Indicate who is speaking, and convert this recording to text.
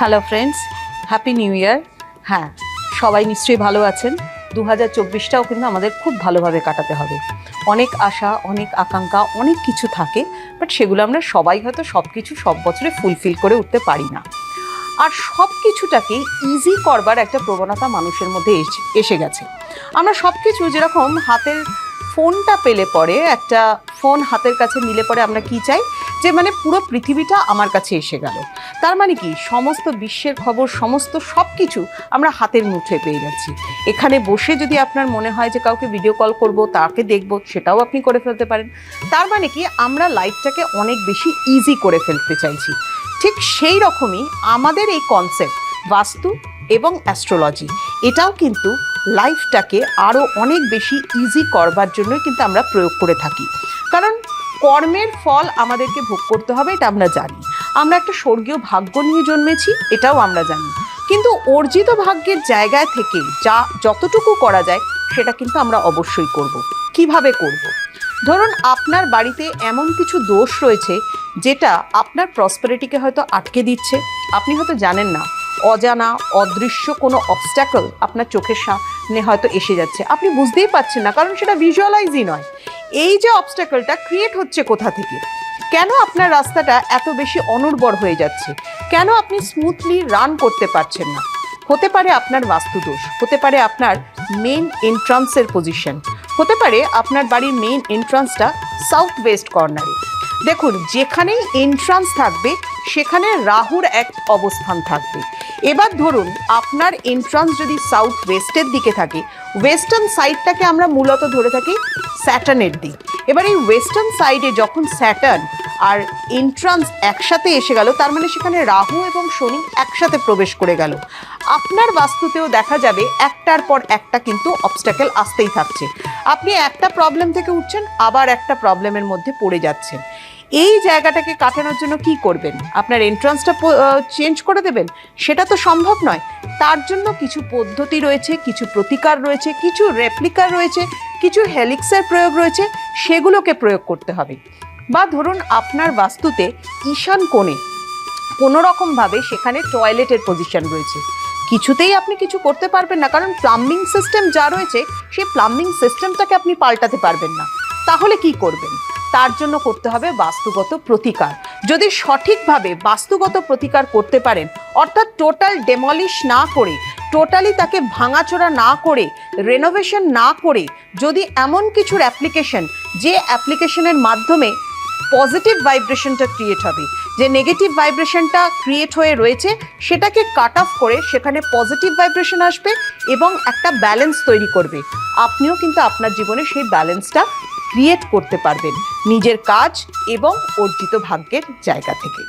Speaker 1: Hello friends happy new year হ্যাঁ সবাই নিশ্চয়ই ভালো আছেন। দু হাজার চব্বিশটাও কিন্তু আমাদের খুব ভালোভাবে কাটাতে হবে। অনেক আশা, অনেক আকাঙ্ক্ষা, অনেক কিছু থাকে বাট সেগুলো আমরা সবাই হয়তো সব কিছু সব বছরে ফুলফিল করে উঠতে পারি না। আর সব কিছুটাকে ইজি করবার একটা প্রবণতা মানুষের মধ্যে এসে- গেছে। আমরা সব কিছু যেরকম হাতের ফোনটা পেলে পরে, একটা ফোন হাতের কাছে নিলে পরে আমরা কি চাই? যে মানে পুরো পৃথিবীটা আমার কাছে এসে গেল। তার মানে কি? সমস্ত বিশ্বের খবর, সমস্ত সব কিছু আমরা হাতের মুঠোয় পেয়ে যাচ্ছি। এখানে বসে যদি আপনার মনে হয় যে কাউকে ভিডিও কল করব, তাকে দেখব, সেটাও আপনি করে ফেলতে পারেন। তার মানে কি? আমরা লাইফটাকে অনেক বেশি ইজি করে ফেলতে চাইছি। ঠিক সেই রকমই আমাদের এই কনসেপ্ট বাস্তু এবং অ্যাস্ট্রোলজি এটাও কিন্তু লাইফটাকে আরও অনেক বেশি ইজি করবার জন্যই কিন্তু আমরা প্রয়োগ করে থাকি। কর্মের ফল আমাদেরকে ভোগ করতে হবে, এটা আমরা জানি। আমরা একটা স্বর্গীয় ভাগ্য নিয়ে জন্মেছি, এটাও আমরা জানি। কিন্তু অর্জিত ভাগ্যের জায়গায় থেকে যা যতটুকু করা যায়, সেটা কিন্তু আমরা অবশ্যই করব। কীভাবে করব? ধরুন, আপনার বাড়িতে এমন কিছু দোষ রয়েছে, যেটা আপনার প্রসপারিটিকে হয়তো আটকে দিচ্ছে। আপনি হয়তো জানেন না, অজানা, অদৃশ্য কোনো অবস্ট্যাকল আপনার চোখের সামনে হয়তো এসে যাচ্ছে। আপনি বুঝতেই পারছেন না, কারণ সেটা ভিজুয়ালাইজই নয়। এই যে অবস্ট্যাকলটা ক্রিয়েট হচ্ছে কোথা থেকে? কেন আপনার রাস্তাটা এত বেশি অনুর্বর হয়ে যাচ্ছে? কেন আপনি স্মুথলি রান করতে পারছেন না? হতে পারে আপনার বাস্তুদোষ, হতে পারে আপনার মেন এন্ট্রান্সের পজিশন হতে পারে আপনার বাড়ির মেইন এন্ট্রান্সটা সাউথ ওয়েস্ট কর্নারে দেখুন, যেখানেই এন্ট্রান্স থাকবে সেখানে রাহুর এক অবস্থান থাকবে। এবার ধরুন, আপনার এন্ট্রান্স যদি সাউথ ওয়েস্টের দিকে থাকে ওয়েস্টার্ন সাইডটাকে আমরা মূলত ধরে থাকি স্যাটার্নের দিক। এবার এই ওয়েস্টার্ন সাইডে যখন স্যাটার্ন আর এন্ট্রান্স একসাথে এসে গেল, তার মানে সেখানে রাহু এবং শনি একসাথে প্রবেশ করে গেল। আপনার বাস্তুতেও দেখা যাবে একটার পর একটা কিন্তু অবস্ট্যাকেল আসতেই থাকছে। আপনি একটা প্রবলেম থেকে উঠছেন, আবার একটা প্রবলেমের মধ্যে পড়ে যাচ্ছেন। এই জায়গাটাকে কাটানোর জন্য কি করবেন? আপনার এন্ট্রান্সটা চেঞ্জ করে দেবেন? সেটা তো সম্ভব নয়। তার জন্য কিছু পদ্ধতি রয়েছে, কিছু প্রতিকার রয়েছে, কিছু রেপ্লিকার রয়েছে, কিছু হেলিক্সের প্রয়োগ রয়েছে, সেগুলোকে প্রয়োগ করতে হবে। বা ধরুন আপনার বাস্তুতে ঈশান কোণে কোনো রকমভাবে সেখানে টয়লেটের পজিশন রয়েছে। কিছুতেই আপনি কিছু করতে পারবেন না, কারণ প্লাম্বিং সিস্টেম যা রয়েছে, সেই প্লাম্বিং সিস্টেমটাকে আপনি পাল্টাতে পারবেন না। তাহলে কি করবেন? তার জন্য করতে হবে বাস্তুগত প্রতিকার। যদি সঠিকভাবে বাস্তুগত প্রতিকার করতে পারেন অর্থাৎ টোটাল ডেমলিশ না করে টোটালি তাকে ভাঙাচোরা না করে রেনোভেশন না করে, যদি এমন কিছুর অ্যাপ্লিকেশন যে অ্যাপ্লিকেশনের মাধ্যমে পজিটিভ ভাইব্রেশনটা ক্রিয়েট হবে, যে নেগেটিভ ভাইব্রেশনটা ক্রিয়েট হয়ে রয়েছে, সেটাকে কাট অফ করে সেখানে পজিটিভ ভাইব্রেশন আসবে এবং একটা ব্যালেন্স তৈরি করবে। আপনিও কিন্তু আপনার জীবনে সেই ব্যালেন্সটা ক্রিয়েট করতে পারবেন, নিজের কাজ এবং অর্জিত ভাগ্যের জায়গা থেকে।